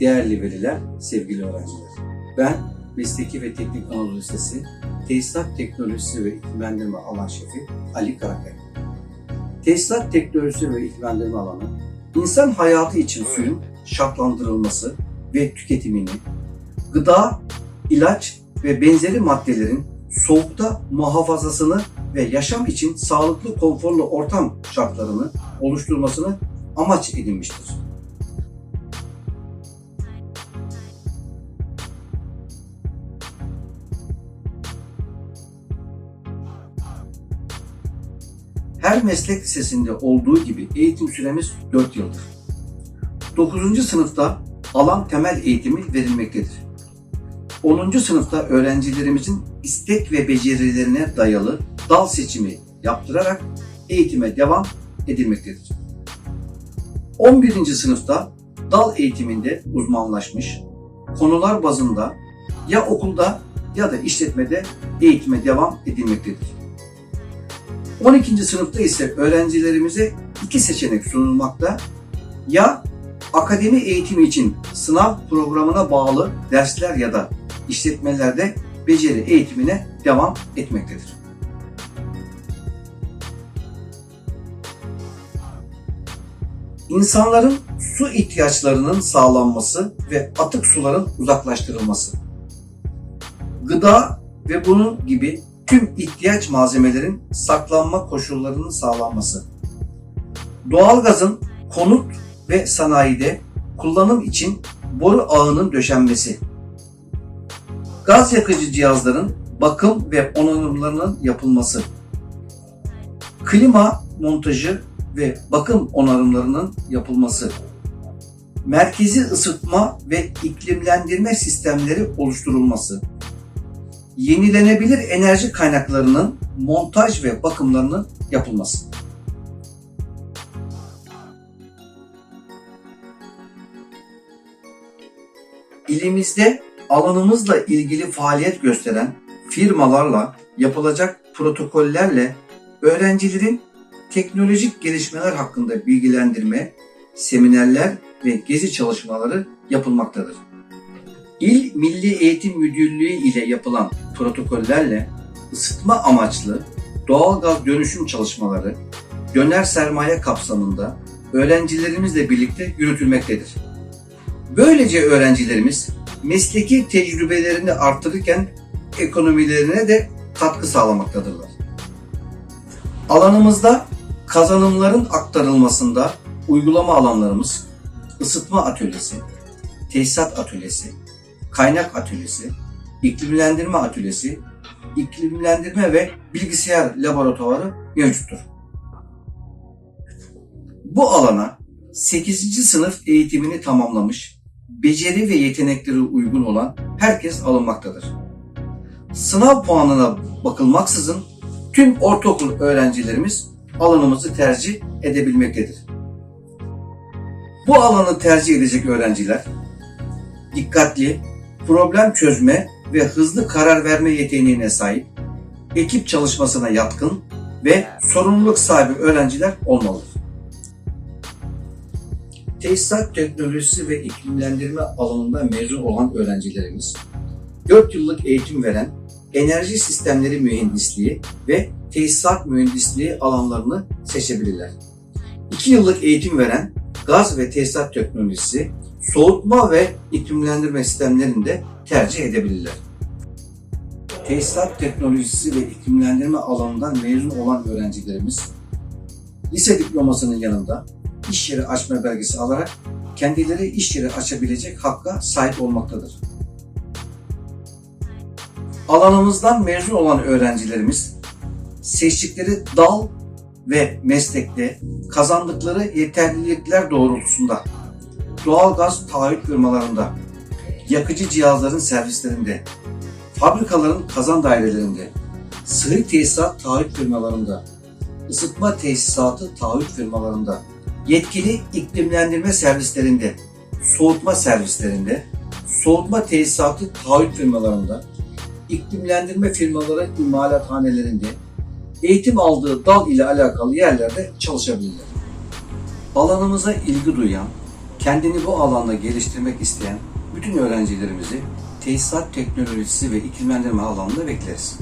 değerli veliler, sevgili öğrenciler. Ben Mesleki ve Teknik Anadolu Lisesi Tesisat Teknolojisi ve İklimlendirme Alan Şefi Ali Karakaya. Tesisat Teknolojisi ve İklimlendirme Alanı, insan hayatı için suyun şartlandırılması ve tüketimini, gıda, ilaç ve benzeri maddelerin soğukta muhafazasını ve yaşam için sağlıklı, konforlu ortam şartlarını oluşturmasını amaç edinmiştir. Her meslek lisesinde olduğu gibi eğitim süremiz 4 yıldır. 9. sınıfta alan temel eğitimi verilmektedir. 10. sınıfta öğrencilerimizin istek ve becerilerine dayalı dal seçimi yaptırarak eğitime devam edilmektedir. 11. sınıfta dal eğitiminde uzmanlaşmış, konular bazında ya okulda ya da işletmede eğitime devam edilmektedir. 12. sınıfta ise öğrencilerimize iki seçenek sunulmakta. Ya akademi eğitimi için sınav programına bağlı dersler ya da işletmelerde beceri eğitimine devam etmektedir. İnsanların su ihtiyaçlarının sağlanması ve atık suların uzaklaştırılması. Gıda ve bunun gibi tüm ihtiyaç malzemelerin saklanma koşullarının sağlanması. Doğalgazın konut ve sanayide kullanım için boru ağının döşenmesi. Gaz yakıcı cihazların bakım ve onarımlarının yapılması. Klima montajı ve bakım onarımlarının yapılması. Merkezi ısıtma ve iklimlendirme sistemleri oluşturulması yenilenebilir enerji kaynaklarının montaj ve bakımlarının yapılması. İlimizde alanımızla ilgili faaliyet gösteren firmalarla yapılacak protokollerle öğrencilerin teknolojik gelişmeler hakkında bilgilendirme, seminerler ve gezi çalışmaları yapılmaktadır. İl Milli Eğitim Müdürlüğü ile yapılan protokollerle ısıtma amaçlı doğalgaz dönüşüm çalışmaları döner sermaye kapsamında öğrencilerimizle birlikte yürütülmektedir. Böylece öğrencilerimiz mesleki tecrübelerini artırırken ekonomilerine de katkı sağlamaktadırlar. Alanımızda kazanımların aktarılmasında uygulama alanlarımız ısıtma atölyesi, tesisat atölyesi, kaynak atölyesi, iklimlendirme atölyesi, iklimlendirme ve bilgisayar laboratuvarı mevcuttur. Bu alana 8. sınıf eğitimini tamamlamış, beceri ve yetenekleri uygun olan herkes alınmaktadır. Sınav puanına bakılmaksızın tüm ortaokul öğrencilerimiz alanımızı tercih edebilmektedir. Bu alanı tercih edecek öğrenciler dikkatli, problem çözme ve hızlı karar verme yeteneğine sahip, ekip çalışmasına yatkın ve sorumluluk sahibi öğrenciler olmalıdır. Tesisat teknolojisi ve iklimlendirme alanında mezun olan öğrencilerimiz, 4 yıllık eğitim veren enerji sistemleri mühendisliği ve tesisat mühendisliği alanlarını seçebilirler. 2 yıllık eğitim veren gaz ve tesisat teknolojisi, soğutma ve iklimlendirme sistemlerini de tercih edebilirler. Tesisat teknolojisi ve iklimlendirme alanından mezun olan öğrencilerimiz lise diplomasının yanında iş yeri açma belgesi alarak kendileri iş yeri açabilecek hakka sahip olmaktadır. Alanımızdan mezun olan öğrencilerimiz seçtikleri dal ve meslekte kazandıkları yeterlilikler doğrultusunda doğalgaz taahhüt firmalarında, yakıcı cihazların servislerinde, fabrikaların kazan dairelerinde, sıvı tesisat taahhüt firmalarında, ısıtma tesisatı taahhüt firmalarında, yetkili iklimlendirme servislerinde, soğutma servislerinde, soğutma tesisatı taahhüt firmalarında, iklimlendirme firmaları imalathanelerinde, eğitim aldığı dal ile alakalı yerlerde çalışabilirler. Alanımıza ilgi duyan, Kendini bu alanda geliştirmek isteyen bütün öğrencilerimizi tesisat teknolojisi ve iklimlendirme alanında bekleriz.